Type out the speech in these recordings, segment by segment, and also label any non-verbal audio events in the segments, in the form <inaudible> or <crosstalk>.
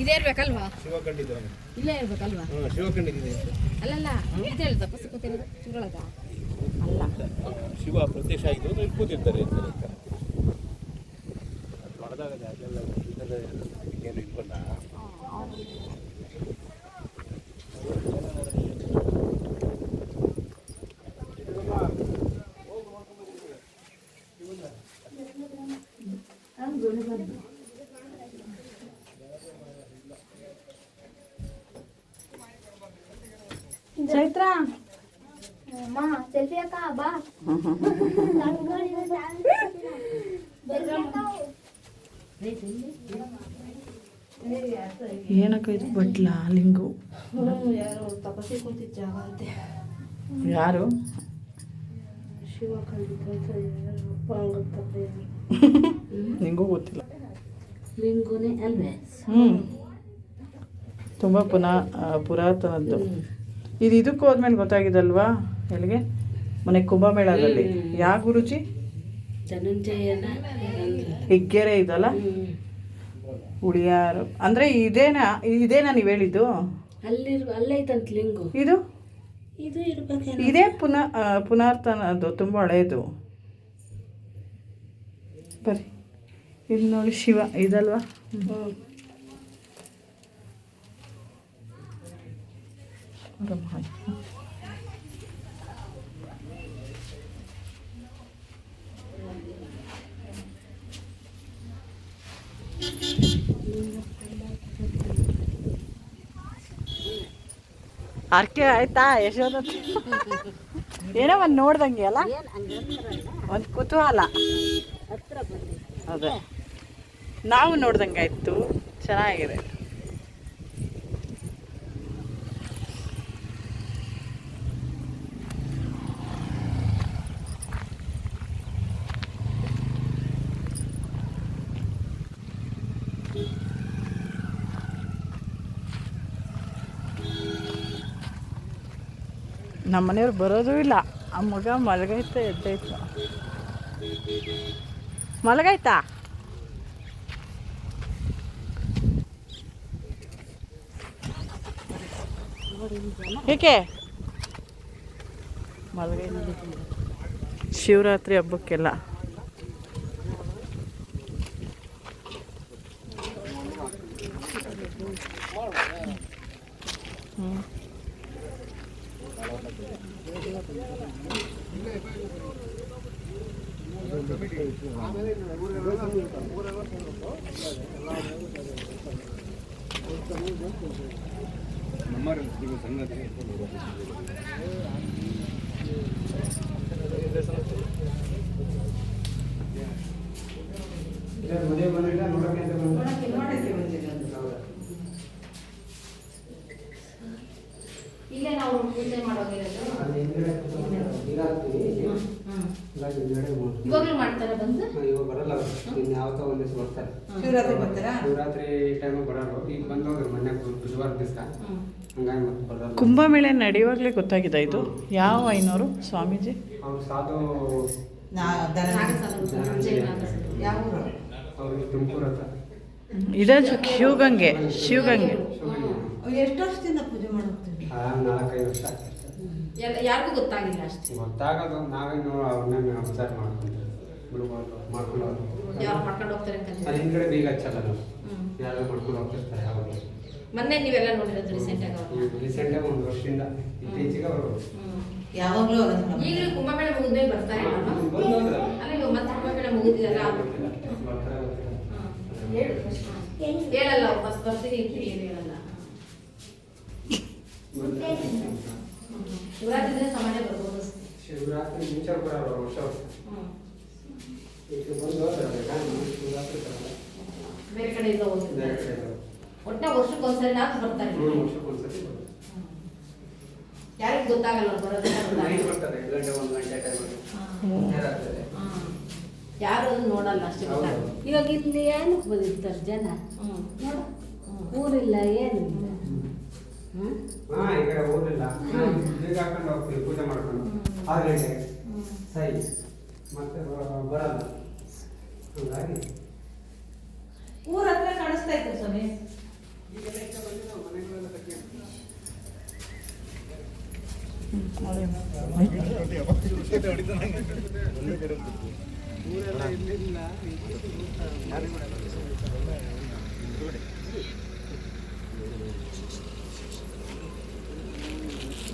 ಇದೇ ಇರ್ಬೇಕಲ್ವಾ? ಇಲ್ಲೇ ಇರ್ಬೇಕಲ್ವಾ? ಅಲ್ಲಲ್ಲ ಇದೇ ಹೇಳಿ ತಪಸ್ಸು ಕೂತಿರೋದು ಅಲ್ಲ. ಶಿವ ಪ್ರತ್ಯಕ್ಷ ಆಯಿತು ಅಂದ್ರೆ ಕೂತಿರ್ತಾರೆ. ಹೊಡೆದಾಗ ಅದೆಲ್ಲ ಇದೆಲ್ಲ ಏನು ಇಟ್ಕೊಂಡ? ಚೈತ್ರ ಅಮ್ಮ ಸೆಲ್ಫಿ ಅಕ್ಕ ಬಾ. ಏನಕ್ಕ ಇದು ಬಟ್ಲ ಲಿಂಗು? ಯಾರು? ತಪಸ್ಸಿ ಕೂತಿದ್ದ ಜಾಗ ಅಂತೆ ಯಾರು ಶಿವ ಕಂಡಿದ್ದ ನಿಂಗೂ ಗೊತ್ತಿಲ್ಲ. ಲಿಂಗುನೇ ಅಲ್ವೇ? ಹ್ಞೂ ತುಂಬ ಪುನಃ ಪುರಾತನದ್ದು. ಇದು ಇದಕ್ಕೆ ಹೋದ್ಮೇಲೆ ಗೊತ್ತಾಗಿದಲ್ವಾ? ಎಲ್ಲಿಗೆ? ಮನೆ ಕುಂಭಮೇಳದಲ್ಲಿ. ಯಾವ ಗುರುಜಿ? ಹಿಗ್ಗೆರೆ ಇದಲ್ಲ? ಉಳಿಯಾರು. ಅಂದರೆ ಇದೇನಾ? ಇದೇನಾ ನೀವು ಹೇಳಿದ್ದು? ಇದು? ಇದು ಪುನ ಆ, ಪುನರ್ತನದ್ದು ತುಂಬ ಹಳೆಯದು ಬರ್ರಿ ಇದು ನೋಡಿ ಶಿವ ಇದಲ್ವಾ? ನೋಡಮ್ಮ, <laughs> ಆಯ್ತು. ಅರ್ಕೆ ಆಯ್ತಾ ಯಶೋದ ಏನೋ ಒಂದು ನೋಡ್ದಂಗೆ ಅಲ್ಲ? ಒಂದು ಕುತೂಹಲ. ಅದೇ. ನಾವು ನೋಡ್ದಂಗೆ ಆಯ್ತು ಚೆನ್ನಾಗಿದೆ. ನಮ್ಮ ಮನೆಯವ್ರು ಬರೋದೂ ಇಲ್ಲ. ಆ ಮಗ ಮಲಗೈತೆ ಎದ್ದೈತು ಮಲಗೈತಾ ಏಕೆ? ಮಲಗೈ ಶಿವರಾತ್ರಿ ಹಬ್ಬಕ್ಕೆಲ್ಲ. ನಮ್ಮಲ್ಲಿ ಸಿಗೋ ನೋಡಕ್ಕೆ ಇಲ್ಲೇ ನಾವು ಪೂಜೆ ಮಾಡೋಗಿರೋದು ಇವಾಗಲೂ ಮಾಡ್ತಾರೆ ಬಂದು? ಇವಾಗ ಬರಲ್ಲ ಅವ್ರು. ಇನ್ನು ಯಾವತ್ತೋ ಒಂದ್ ದಿವಸ ಬರ್ತಾರೆ. ಶಿವರಾತ್ರಿ ಬರ್ತಾರಾ? ಶಿವರಾತ್ರಿ ಟೈಮ್ ಬರೋರು. ಈಗ ಬಂದವ್ರು ಮೊನ್ನೆ ಬುಧವಾರ ದಿವಸ. ಹಂಗಾಗಿ ಮತ್ತೆ ಬರಲ್ಲ ಕುಂಭಮೇಳ ನಡೆಯುವಾಗಲೇ ಗೊತ್ತಾಗಿದೆ ಇದು. ಯಾವ ಐನೋರು? ಸ್ವಾಮೀಜಿ? ಅವ್ರು ಸಾಧು ಯಾವ ಅವ್ರಿಗೆ ತುಮಕೂರು ಹತ್ರ. ಇದೇ ಶಿವಗಂಗೆ ಶಿವಗಂಗೆ. ಎಷ್ಟು ವರ್ಷದಿಂದ ಪೂಜೆ ಮಾಡೋಗ್ತೀವಿ ಆ, ನಾಲ್ಕೈದು ವರ್ಷ ಎಲ್ಲ ಯಾರಿಗೂ ಗೊತ್ತಾಗಿಲ್ಲ ಅಷ್ಟೇ. ಗೊತ್ತಾಗೋದು ನಾವೇನು ಅವ್ರನ್ನ ಅಬ್ಸರ್ವ್ ಮಾಡ್ಕೊಂತೀವಿ. ಬಿಡ್ಬೋದು ಮಾಡ್ಕೊಂಡು ಯಾರು ಮಾಡ್ಕೊಂಡು ಹೋಗ್ತಾರೆ ಅಂತ ಅಲ್ಲಿ ಹಿಂದ್ಗಡೆ ಬೀಗ ಹಚ್ಚಲ್ಲ ನಾವು. ಯಾರು ಮಾಡ್ಕೊಂಡು ಹೋಗ್ತಿರ್ತಾರೆ ಯಾವಾಗ ಮೊನ್ನೆ ನೀವೆಲ್ಲ ನೋಡಿರೋದು ರೀಸೆಂಟ್ ಆಗಿ ಅವ್ರನ್ನ. ರೀಸೆಂಟಾಗಿ ಒಂದು ವರ್ಷದಿಂದ ಇತ್ತೀಚೆಗೆ ಅವರು. ಯಾವಾಗಲೂ ಈಗ ಕುಂಭಮೇಳ ಮುಗಿದ್ಮೇಲೆ ಬರ್ತಾರೆ. ಅಲ್ಲ ಇವಾಗ ಮತ್ತೆ ಕುಂಭಮೇಳ ಮುಗಿದಿಲ್ಲ. ಹೇಳಲ್ಲ ಫಸ್ಟ್ ಬರ್ತೀನಿ ಅಂತ ಏನು ಹೇಳಲ್ಲ. ಶಿವರಾತ್ರಿ ಮುಂಚೆ ಬರೋರು ವರ್ಷ ಹ್ಮ್. ಈಗ ಬಂದು ನಾನು ಶಿವರಾತ್ರಿ ಬರಲ್ಲ. ಬೇರೆ ಕಡೆಯಿಂದ ಹೋಗ್ತಿದ್ದಾರೆ ಬೇರೆ ಕಡೆ ಬರೋದು. ಒಟ್ಟ ವರ್ಷಕ್ಕೊಂದ್ಸರಿ ನಾಲ್ಕು ಬರ್ತಾರೆ ಮೂರು ವರ್ಷಕ್ಕೊಂದ್ಸತಿ ಬರೋದು. ಯಾರಿಗೂ ಗೊತ್ತಾಗಲ್ಲ ಅವ್ರು ಬರೋದಿಲ್ಲ ನೈಟ್ ಗೊತ್ತಾಗಲ್ಲ. ಬರ್ತಾರೆ ಎರಡು ಗಂಟೆ ಒಂದು ಗಂಟೆ ಟೈಮಲ್ಲಿ ಹ್ಮ್. ಹ್ಮ್. ಯಾರು ಅದನ್ನ ನೋಡಲ್ಲ ಅಷ್ಟೇ ಹೌದು. ಇವಾಗ ಇಲ್ಲಿ ಏನಕ್ಕೆ ಬಂದಿರ್ತಾರೆ ಜನ ಹ್ಮ್. ನೋಡು ಊರಿಲ್ಲ ಏನಿಲ್ಲ ಹ್ಮ್? ಹಾ ಈ ಕಡೆ ಊರಿಲ್ಲ ನಾವು ಬೀಗ ಹಾಕೊಂಡು ಹೋಗ್ತೀವಿ ಪೂಜೆ ಮಾಡ್ಕೊಂಡು ಆರು ಗಂಟೆಗೆ ಸೈ ಮತ್ತೆ ಬ- ಬರಲ್ಲ. ಹಂಗಾಗಿ. ಊರ ಹತ್ರ ಕಾಣಿಸ್ತಾ ಇತ್ತು ಸ್ವಾಮಿ.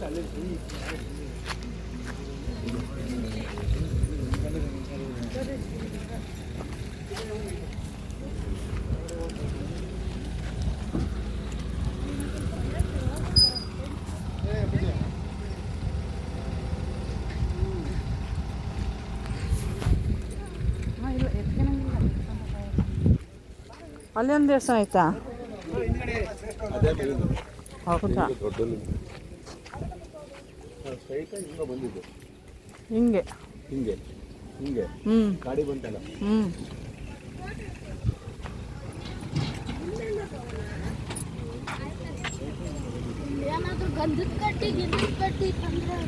ಅಲ್ಲಿ ಒಂದು ದೇವಸ್ಥಾನ ಆಯ್ತಾ? ಹೌದಾ? ಹಿಂಗೆ. ಹಿಂಗೆ. ಹಿಂಗೆ. ಹ್ಞೂ ಗಾಡಿ ಬಂತಲ್ಲ? ಹ್ಞೂ ಏನಾದ್ರೂ ಗಂಧದ ಕಟ್ಟಿ ಗಿಡದ ಕಟ್ಟಿ ತಂದ್ರೆ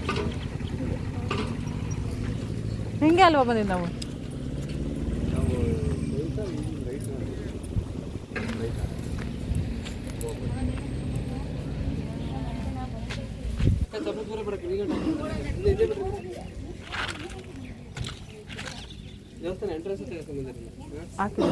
ಹಿಂಗೆ ಅಲ್ವಾ ಬಂದಿದ್ದು ನಾವು? ದೇವಸ್ಥಾನ ಎಂಟ್ರೆನ್ಸ್ ತೆಗೆದುಕೊಂಡಿದ್ದಾರೆ ಹಾಕಿ